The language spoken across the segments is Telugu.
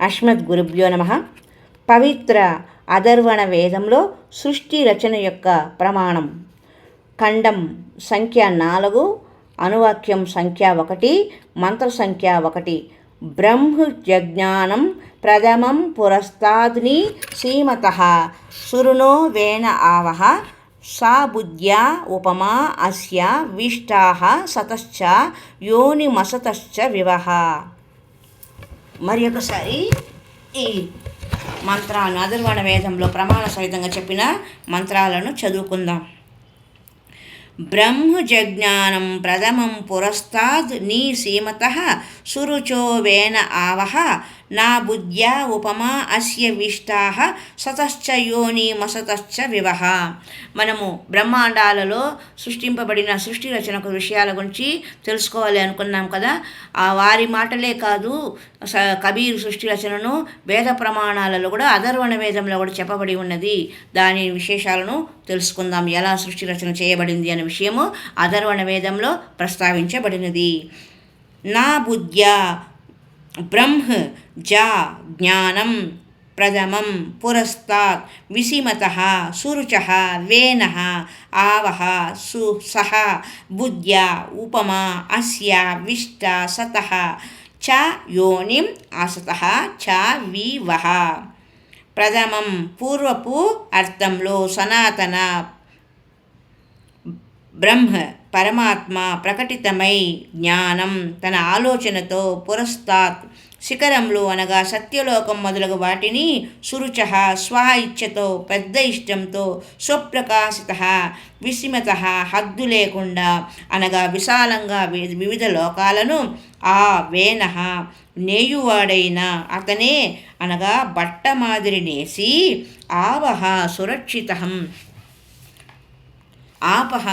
అస్మద్ గురుభ్యో నమ. పవిత్ర అధర్వణ వేదంలో సృష్టి రచన యొక్క ప్రమాణం. ఖండం సంఖ్య నాలుగు అనువాక్యం సంఖ్య ఒకటి మంత్ర సంఖ్య ఒకటి. బ్రహ్మజ్ఞానం ప్రథమం పురస్తాద్ని సీమత సురునో వేణ ఆవహ. సా బుద్ధ్యా ఉపమా అస్య విష్టా సతశ్చ యోనిమసతశ్చ వివహ. మరి ఒకసారి ఈ మంత్రాలను అధర్వణ వేదంలో ప్రమాణ సహితంగా చెప్పిన మంత్రాలను చదువుకుందాం. బ్రహ్మజజ్ఞానం ప్రథమం పురస్తాద్ నీ సీమత సురుచో వేన ఆవహ నా బుద్ధ్యా ఉపమా అస్య విష్టాః సతశ్చ యోని మసతశ్చ వివహ మనము బ్రహ్మాండాలలో సృష్టింపబడిన సృష్టి రచనకు విషయాల గురించి తెలుసుకోవాలి అనుకున్నాం కదా? ఆ వారి మాటలే కాదు స కబీర్ సృష్టి రచనను వేద ప్రమాణాలలో కూడా అధర్వణ వేదంలో కూడా చెప్పబడి ఉన్నది. దాని విశేషాలను తెలుసుకుందాం. ఎలా సృష్టి రచన చేయబడింది అనే విషయము అధర్వణ వేదంలో ప్రస్తావించబడినది. నా బుద్ధ్యా బ్రహ్మ జా జ్ఞానం ప్రథమం పురస్తాత్ విసిమత సురుచ వేన ఆవహ సు సహ బుద్ధ్యా ఉపమా అస్య విష్ట సత చ యోనిం అసత చ వివహ ప్రథమం పూర్వపు అర్థంలో సనాతన బ్రహ్మ పరమాత్మ ప్రకటితమై జ్ఞానం తన ఆలోచనతో పురస్తాత్ శిఖరంలో అనగా సత్యలోకం మొదలగు వాటిని సురుచ స్వ ఇచ్ఛతో పెద్ద ఇష్టంతో స్వప్రకాశిత విసిమత హద్దు లేకుండా అనగా విశాలంగా వివిధ లోకాలను ఆ వేన నేయువాడైన అతనే అనగా బట్ట మాదిరి నేసి ఆవహ సురక్షితం ఆపహ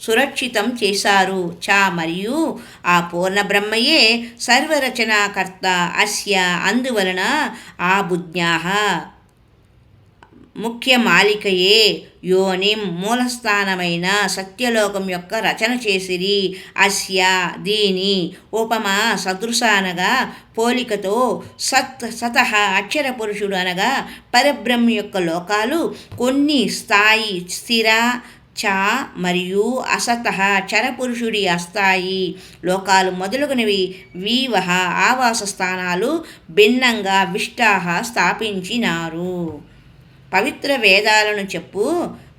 సురక్షితం చేశారు. చ మరియు ఆ పూర్ణబ్రహ్మయే సర్వరచనాకర్త అస్య అందువలన ఆ బుజ్ఞా ముఖ్య మాలికయే యోనిం మూలస్థానమైన సత్యలోకం యొక్క రచన చేసిరి. అస్య దీని ఉపమా సదృశానగా పోలికతో సత్ సత అక్షర పురుషుడు అనగా పరబ్రహ్మ యొక్క లోకాలు కొన్ని స్థాయి స్థిర చ మరియు అసత చరపురుషుడి అస్థాయి లోకాలు మొదలుగునవి. వీవహ ఆవాస స్థానాలు భిన్నంగా విష్టాహ స్థాపించినారు. పవిత్ర వేదాలను చెప్పు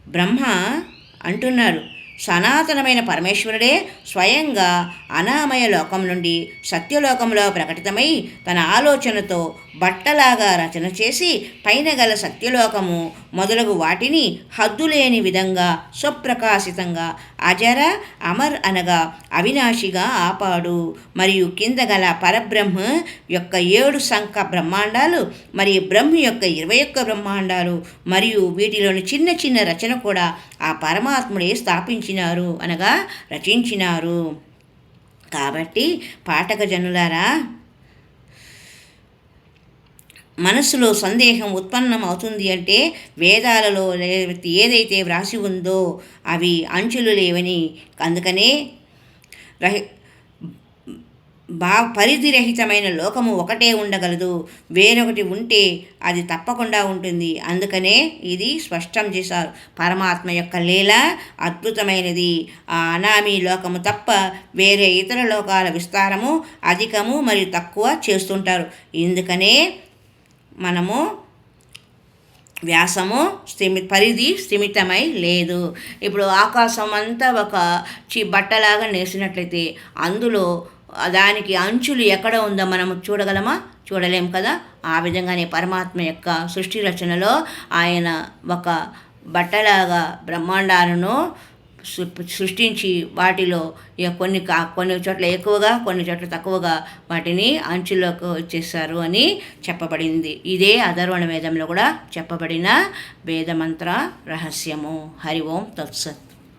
బ్రహ్మ అంటున్నారు సనాతనమైన పరమేశ్వరుడే స్వయంగా అనామయ లోకం నుండి సత్యలోకంలో ప్రకటితమై తన ఆలోచనతో బట్టలాగా రచన చేసి పైన గల సత్యలోకము మొదలగు వాటిని హద్దులేని విధంగా స్వప్రకాశితంగా అజర అమర్ అనగా అవినాశిగా ఆపాడు. మరియు కింద గల పరబ్రహ్మ యొక్క ఏడు సంఖ బ్రహ్మాండాలు మరియు బ్రహ్మ యొక్క ఇరవై ఒక్క బ్రహ్మాండాలు మరియు వీటిలోని చిన్న చిన్న రచన కూడా ఆ పరమాత్ముడే స్థాపించినారు అనగా రచించినారు. కాబట్టి పాఠక జనులారా మనసులో సందేహం ఉత్పన్నం అవుతుంది అంటే వేదాలలో ఏదైతే వ్రాసి ఉందో అవి అంచులు లేవని. అందుకనే రహి బా పరిధిరహితమైన లోకము ఒకటే ఉండగలదు. వేరొకటి ఉంటే అది తప్పకుండా ఉంటుంది. అందుకనే ఇది స్పష్టం చేశారు. పరమాత్మ యొక్క లీల అద్భుతమైనది. ఆ అనామీ లోకము తప్ప వేరే ఇతర లోకాల విస్తారము అధికము మరియు తక్కువ చేస్తుంటారు. ఎందుకనే మనము వ్యాసము స్థిమి పరిధి స్థిమితమై లేదు. ఇప్పుడు ఆకాశం అంతా ఒక చి బట్టలాగా నేసినట్లయితే అందులో దానికి అంచులు ఎక్కడ ఉందో మనం చూడగలమా? చూడలేం కదా? ఆ విధంగానే పరమాత్మ యొక్క సృష్టి రచనలో ఆయన ఒక బట్టలాగా బ్రహ్మాండాలను సృష్టించి వాటిలో కొన్ని కొన్ని చోట్ల ఎక్కువగా కొన్ని చోట్ల తక్కువగా వాటిని అంచులోకి వచ్చేసారు అని చెప్పబడింది. ఇదే అధర్వణ వేదంలో కూడా చెప్పబడిన వేదమంత్ర రహస్యము. హరి ఓం తత్సత్.